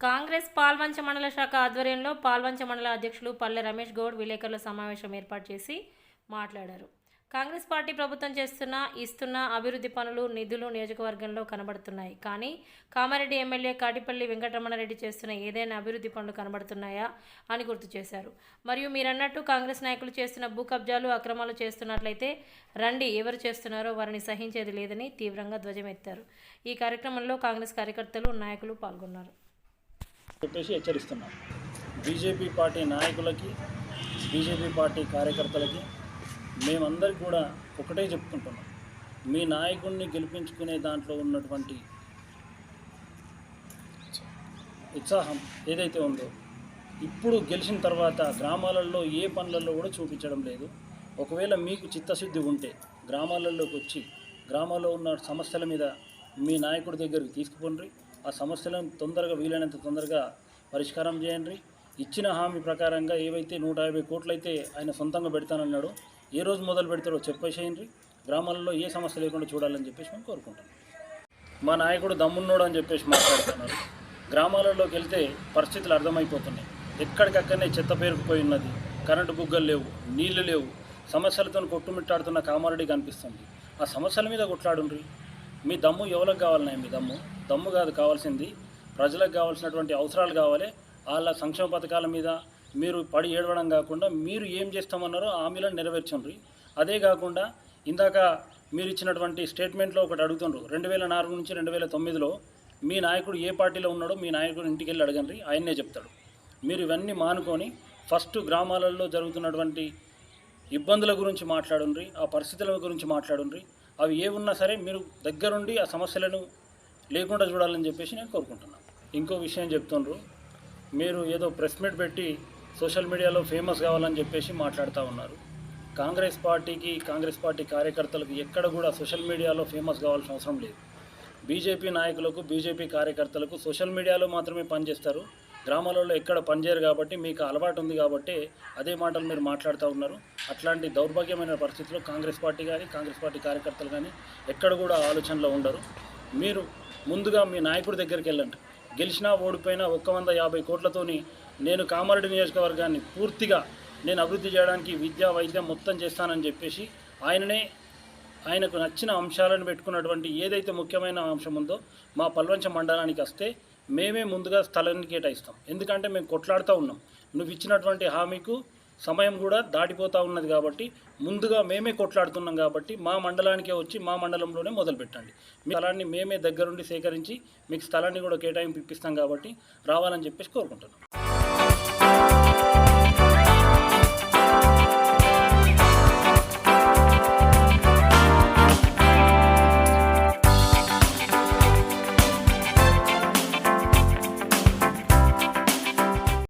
కాంగ్రెస్ పాల్వంచ మండల శాఖ ఆధ్వర్యంలో పాల్వంచ మండల అధ్యక్షులు పల్లె రమేష్ గౌడ్ విలేకరుల సమావేశం ఏర్పాటు చేసి మాట్లాడారు. కాంగ్రెస్ పార్టీ ప్రభుత్వం చేస్తున్న ఇస్తున్న అభివృద్ధి పనులు నిధులు నియోజకవర్గంలో కనబడుతున్నాయి. కానీ కామారెడ్డి ఎమ్మెల్యే కాటిపల్లి వెంకటరమణారెడ్డి చేస్తున్న ఏదైనా అభివృద్ధి పనులు కనబడుతున్నాయా అని గుర్తు చేశారు. మరియు మీరన్నట్టు కాంగ్రెస్ నాయకులు చేస్తున్న భూ కబ్జాలు అక్రమాలు చేస్తున్నట్లయితే రండి ఎవరు చేస్తున్నారో వారిని సహించేది లేదని తీవ్రంగా ధ్వజమెత్తారు. ఈ కార్యక్రమంలో కాంగ్రెస్ కార్యకర్తలు నాయకులు పాల్గొన్నారు. చెప్పేసి హెచ్చరిస్తున్నాం. బీజేపీ పార్టీ నాయకులకి బీజేపీ పార్టీ కార్యకర్తలకి మేమందరికి కూడా ఒకటే చెప్పుకుంటున్నాం. మీ నాయకుడిని గెలిపించుకునే దాంట్లో ఉన్నటువంటి ఉత్సాహం ఏదైతే ఉందో ఇప్పుడు గెలిచిన తర్వాత గ్రామాలలో ఏ పనులలో కూడా చూపించడం లేదు. ఒకవేళ మీకు చిత్తశుద్ధి ఉంటే గ్రామాలలోకి వచ్చి గ్రామాల్లో ఉన్న సమస్యల మీద మీ నాయకుడి దగ్గరికి తీసుకుపోండి. ఆ సమస్యలను తొందరగా వీలైనంత తొందరగా పరిష్కారం చేయండి. ఇచ్చిన హామీ ప్రకారంగా ఏవైతే నూట యాభై కోట్లు అయితే ఆయన సొంతంగా పెడతానన్నాడో ఏ రోజు మొదలు పెడతారో చెప్పేసేయండి. గ్రామాలలో ఏ సమస్య లేకుండా చూడాలని చెప్పేసి మేము కోరుకుంటున్నాం. మా నాయకుడు దమ్మున్నోడు అని చెప్పేసి మాట్లాడుతున్నారు. గ్రామాలలోకి వెళ్తే పరిస్థితులు అర్థమైపోతున్నాయి. ఎక్కడికక్కడనే చెత్త పేరుకుపోయి ఉన్నది. కరెంటు బుగ్గలు లేవు నీళ్ళు లేవు. సమస్యలతో కొట్టుమిట్టాడుతున్న కామారెడ్డి కనిపిస్తుంది. ఆ సమస్యల మీద కొట్లాడుండ్రి. మీ దమ్ము ఎవరికి కావాలన్నాయి మీ దమ్ము? దమ్ము కాదు కావాల్సింది ప్రజలకు కావాల్సినటువంటి అవసరాలు కావాలి. వాళ్ళ సంక్షేమ పథకాల మీద మీరు పడి ఏడవడం కాకుండా మీరు ఏం చేస్తామన్నారో హామీలను నెరవేర్చండి. అదే కాకుండా ఇందాక మీరు ఇచ్చినటువంటి స్టేట్మెంట్లో ఒకటి అడుగుతుండ్రు. రెండు వేల నాలుగు నుంచి రెండు వేల తొమ్మిదిలో మీ నాయకుడు ఏ పార్టీలో ఉన్నాడో మీ నాయకుడు ఇంటికి వెళ్ళి అడగండి. ఆయన్నే చెప్తాడు. మీరు ఇవన్నీ మానుకొని ఫస్ట్ గ్రామాలలో జరుగుతున్నటువంటి ఇబ్బందుల గురించి మాట్లాడుండ్రి ఆ పరిస్థితుల గురించి మాట్లాడుండ్రి. అవి ఏ ఉన్నా సరే మీరు దగ్గరుండి ఆ సమస్యలను లేకుండా చూడాలని చెప్పేసి నేను కోరుకుంటున్నాను ఇంకో విషయం చెప్తుండ్రు. మీరు ఏదో ప్రెస్ మీట్ పెట్టి సోషల్ మీడియాలో ఫేమస్ కావాలని చెప్పేసి మాట్లాడుతూ ఉన్నారు. కాంగ్రెస్ పార్టీకి కాంగ్రెస్ పార్టీ కార్యకర్తలకు ఎక్కడ కూడా సోషల్ మీడియాలో ఫేమస్ కావాల్సిన అవసరం లేదు. బీజేపీ నాయకులకు బీజేపీ కార్యకర్తలకు సోషల్ మీడియాలో మాత్రమే పనిచేస్తారు. గ్రామాలలో ఎక్కడ పనిచేయరు కాబట్టి మీకు అలవాటు ఉంది కాబట్టి అదే మాటలు మీరు మాట్లాడుతూ ఉన్నారు. అట్లాంటి దౌర్భాగ్యమైన పరిస్థితుల్లో కాంగ్రెస్ పార్టీ కానీ కాంగ్రెస్ పార్టీ కార్యకర్తలు కానీ ఎక్కడ కూడా ఆలోచనలో ఉండరు. మీరు ముందుగా మీ నాయకుడి దగ్గరికి వెళ్ళండి. గెలిచినా ఓడిపోయినా ఒక్క వంద యాభై కోట్లతోని నేను కామారెడ్డి నియోజకవర్గాన్ని పూర్తిగా నేను అభివృద్ధి చేయడానికి విద్యా వైద్యం మొత్తం చేస్తానని చెప్పేసి ఆయననే ఆయనకు నచ్చిన అంశాలను పెట్టుకున్నటువంటి ఏదైతే ముఖ్యమైన అంశం ఉందో మా పల్వంచ మండలానికి వస్తే మేమే ముందుగా స్థలాన్ని కేటాయిస్తాం. ఎందుకంటే మేము కొట్లాడుతూ ఉన్నాం. నువ్వు ఇచ్చినటువంటి హామీకు సమయం కూడా దాటిపోతూ ఉన్నది కాబట్టి ముందుగా మేమే కొట్లాడుతున్నాం కాబట్టి మా మండలానికే వచ్చి మా మండలంలోనే మొదలు పెట్టండి మీ స్థలాన్ని మేమే దగ్గరుండి సేకరించి మీకు స్థలాన్ని కూడా కేటాయింపు ఇప్పిస్తాం కాబట్టి రావాలని చెప్పేసి కోరుకుంటున్నాం.